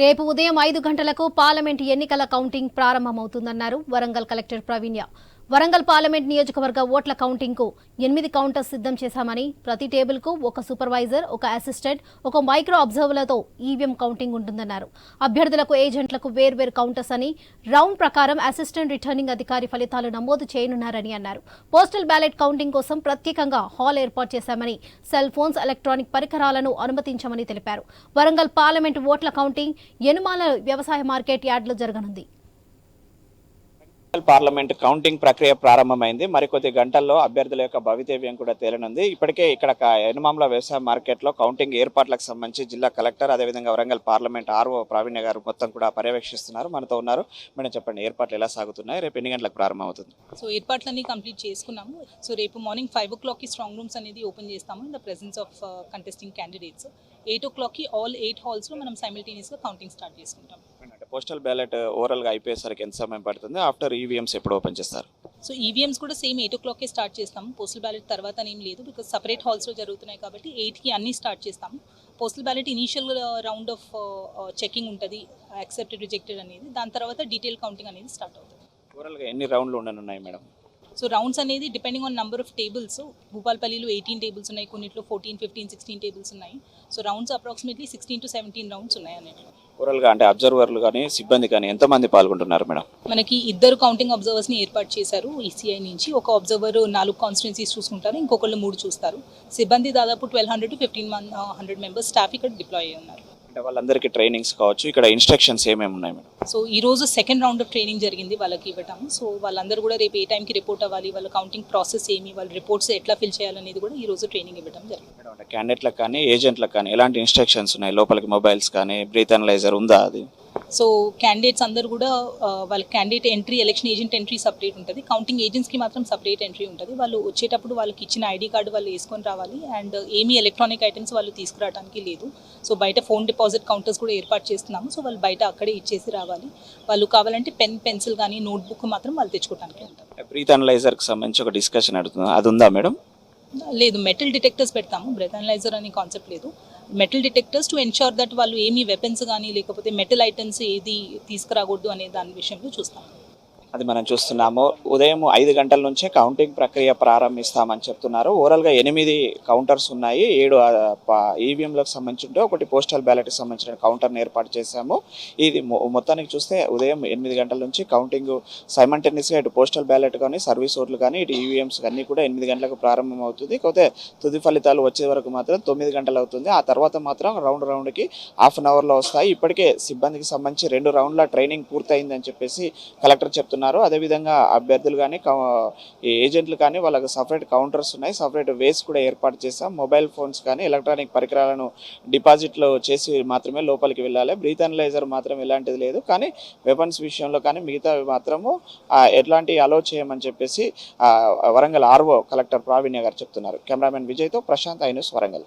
రేపు ఉదయం ఐదు గంటలకు పార్లమెంట్ ఎన్నికల కౌంటింగ్ ప్రారంభమవుతుందన్నారు వరంగల్ కలెక్టర్ ప్రవీణ్య. వరంగల్ పార్లమెంట్ నియోజకవర్గ ఓట్ల కౌంటింగ్కు ఎనిమిది కౌంటర్స్ సిద్ధం చేశామని ప్రతి టేబుల్కు ఒక సూపర్వైజర్ ఒక అసిస్టెంట్ ఒక మైక్రో అబ్జర్వర్లతో ఈవీఎం కౌంటింగ్ ఉంటుందన్నారు. అభ్యర్థులకు ఏజెంట్లకు వేర్వేరు కౌంటర్స్ అని రౌండ్ ప్రకారం అసిస్టెంట్ రిటర్నింగ్ అధికారి ఫలితాలు నమోదు చేయనున్నారని అన్నారు. పోస్టల్ బ్యాలెట్ కౌంటింగ్ కోసం ప్రత్యేకంగా హాల్ ఏర్పాటు చేశామని సెల్ ఫోన్స్ ఎలక్ట్రానిక్ పరికరాలను అనుమతించమని తెలిపారు. వరంగల్ పార్లమెంట్ ఓట్ల కౌంటింగ్ ఎనుమాల వ్యవసాయ మార్కెట్ యార్డులో జరగనుంది. పార్లమెంట్ కౌంటింగ్ ప్రక్రియ ప్రారంభమైంది. మరికొద్ది గంటల్లో అభ్యర్థుల యొక్క భవితవ్యం కూడా తేలనుంది. ఇప్పటికే ఇక్కడ క- వ్యవసాయ మార్కెట్లో కౌంటింగ్ ఏర్పాట్లకు సంబంధించి జిల్లా కలెక్టర్ అదేవిధంగా వరంగల్ పార్లమెంట్ ఆర్ఓ ప్రావీణ్య గారు మొత్తం కూడా పర్యవేక్షిస్తున్నారు. మనతో ఉన్నారు. మేడం చెప్పండి ఏర్పాట్లు ఎలా సాగుతున్నాయి? రేపు ఎన్ని గంటలకు ప్రారంభమవుతుంది? సో ఏర్పాట్లన్నీ కంప్లీట్ చేసుకున్నాము. సో రేపు మార్నింగ్ ఫైవ్ ఓ క్లాక్కి స్ట్రాంగ్ రూమ్స్ అనేది ఓపెన్ చేస్తాము in the presence of contesting candidates. Eight o క్లాక్కి ఆల్ ఎయిట్ హాల్స్లో మనం సైమిల్టేనియస్గా కౌంటింగ్ స్టార్ట్ చేసుకుంటాం. అంటే పోస్టల్ బ్యాలెట్ ఓవరాల్గా అయిపోయేసరికి ఎంత సమయం పడుతుంది? ఆఫ్టర్ ఈవీఎంస్ ఎప్పుడు ఓపెన్ చేస్తారు? సో ఈవీఎంస్ కూడా సేమ్ ఎయిట్ ఓ క్లాక్కే స్టార్ట్ చేస్తాము పోస్టల్ బ్యాలెట్ తర్వాత ఏం లేదు. బికాస్ సపరేట్ హాల్స్లో జరుగుతున్నాయి కాబట్టి ఎయిట్కి అన్నీ స్టార్ట్ చేస్తాము postal ballot initial round of checking ఉంటుంది. యాక్సెప్టెడ్ రిజెక్టెడ్ అనేది. దాని తర్వాత డీటెయిల్ కౌంటింగ్ అనేది స్టార్ట్ అవుతుంది. ఓవరాల్గా ఎన్ని రౌండ్లు ఉండనున్నాయి మేడం? సో రౌండ్స్ అనేది depending on number of tables. భూపాల్పల్లిలో eighteen tables ఉన్నాయి కొన్నిట్లో ఫోర్టీన్ ఫిఫ్టీన్ సిక్స్టీన్ టేబుల్స్ ఉన్నాయి. So rounds approximately sixteen to seventeen rounds ఉన్నాయి అన్నిట్లో. ఓవరాల్గా అంటే అబ్జర్వర్లు కానీ సిబ్బంది కానీ ఎంతమంది పాల్గొంటున్నారు మేడం? మనకి ఇద్దరు కౌంటింగ్ అబ్జర్వర్స్ని ఏర్పాటు చేశారు ఈసీఐ నుంచి. ఒక అబ్జర్వర్ నాలుగు కాన్స్టిట్యున్సీస్ చూసుకుంటారు ఇంకొకళ్ళు మూడు చూస్తారు. సిబ్బంది దాదాపు twelve hundred to fifteen hundred members staff ఇక్కడ డిప్లాయ్ అయ్యి ఉన్నారు. అంటే వాళ్ళందరికీ ట్రైనింగ్స్ కావచ్చు ఇక్కడ ఇన్స్ట్రక్షన్స్ ఏమేమి ఉన్నాయి మేడం? సో ఈ రోజు సెకండ్ రౌండ్ ఆఫ్ ట్రైనింగ్ జరిగింది వాళ్ళకి ఇవ్వటం. సో వాళ్ళందరూ కూడా రేపు ఏ టైంకి రిపోర్ట్ అవ్వాలి వాళ్ళ కౌంటింగ్ ప్రాసెస్ ఏమి వాళ్ళ రిపోర్ట్స్ ఎట్లా ఫిల్ చేయాలనేది కూడా ఈ రోజు ట్రైనింగ్ ఇవ్వడం జరిగింది. మేడం క్యాండిడేట్లకు కానీ ఏజెంట్లకు కానీ ఎలాంటి ఇన్స్ట్రక్షన్స్ ఉన్నాయి? లోపలికి మొబైల్స్ కానీ బ్రీత్ అనలైజర్ ఉందా అది? సో క్యాండిడేట్స్ అందరూ కూడా వాళ్ళ candidate entry election agent entry separate ఉంటుంది. కౌంటింగ్ ఏజెంట్స్కి మాత్రం సపరేట్ ఎంట్రీ ఉంటుంది. వాళ్ళు వచ్చేటప్పుడు వాళ్ళకి ఇచ్చిన ఐడి కార్డు వాళ్ళు వేసుకొని రావాలి. అండ్ ఏమీ ఎలక్ట్రానిక్ ఐటమ్స్ వాళ్ళు తీసుకురావడానికి లేదు. సో బయట ఫోన్ డిపాజిట్ కౌంటర్స్ కూడా ఏర్పాటు చేస్తున్నాము. సో వాళ్ళు బయట అక్కడే ఇచ్చేసి రావాలి. వాళ్ళు కావాలంటే పెన్ పెన్సిల్ కానీ నోట్బుక్ మాత్రం వాళ్ళు తెచ్చుకోవడానికి బ్రీత్ అనలైజర్కి సంబంధించి ఒక డిస్కషన్ అడుగుతుంది అది ఉందా మేడం? లేదు మెటల్ డిటెక్టర్స్ పెడతాము. బ్రెత్ అనలైజర్ అనే కాన్సెప్ట్ లేదు. Metal detectors to ensure that వాళ్ళు ఏమీ వెపన్స్ కానీ లేకపోతే మెటల్ ఐటమ్స్ ఏది తీసుకురాకూడదు అనే దాని విషయంలో చూస్తాం. అది మనం చూస్తున్నాము. ఉదయం ఐదు గంటల నుంచే కౌంటింగ్ ప్రక్రియ ప్రారంభిస్తామని చెప్తున్నారు. ఓవరాల్గా ఎనిమిది కౌంటర్స్ ఉన్నాయి. ఏడు ఈవీఎంలకు సంబంధించి ఒకటి పోస్టల్ బ్యాలెట్కి సంబంధించిన కౌంటర్ని ఏర్పాటు చేశాము. ఇది మొత్తానికి చూస్తే ఉదయం ఎనిమిది గంటల నుంచి కౌంటింగ్ సైమంటేనియస్గా ఇటు పోస్టల్ బ్యాలెట్ కానీ సర్వీస్ ఓట్లు కానీ ఇటు ఈవీఎంస్ అన్నీ కూడా ఎనిమిది గంటలకు ప్రారంభం అవుతుంది కాకపోతే తుది ఫలితాలు వచ్చే వరకు మాత్రం తొమ్మిది గంటలు అవుతుంది. ఆ తర్వాత మాత్రం రౌండ్ రౌండ్కి హాఫ్ అన్ అవర్లో వస్తాయి. ఇప్పటికే సిబ్బందికి సంబంధించి రెండు రౌండ్ల ట్రైనింగ్ పూర్తయిందని చెప్పేసి కలెక్టర్ చెప్తున్నారు. అదేవిధంగా అభ్యర్థులు కానీ ఏజెంట్లు కానీ వాళ్ళకి సపరేట్ కౌంటర్స్ ఉన్నాయి. సపరేట్ వేస్ కూడా ఏర్పాటు చేస్తాం మొబైల్ ఫోన్స్ కానీ ఎలక్ట్రానిక్ పరికరాలను డిపాజిట్లో చేసి మాత్రమే లోపలికి వెళ్ళాలి. బ్రీత్ అనలైజర్ మాత్రం ఎలాంటిది లేదు. కానీ వెపన్స్ విషయంలో కానీ మిగతా మాత్రము ఎట్లాంటి అలో చేయమని చెప్పేసి వరంగల్ ఆర్ఓ కలెక్టర్ ప్రావీణ్య గారు చెప్తున్నారు. కెమెరామెన్ విజయ్తో ప్రశాంత్ ఐనూస్ వరంగల్.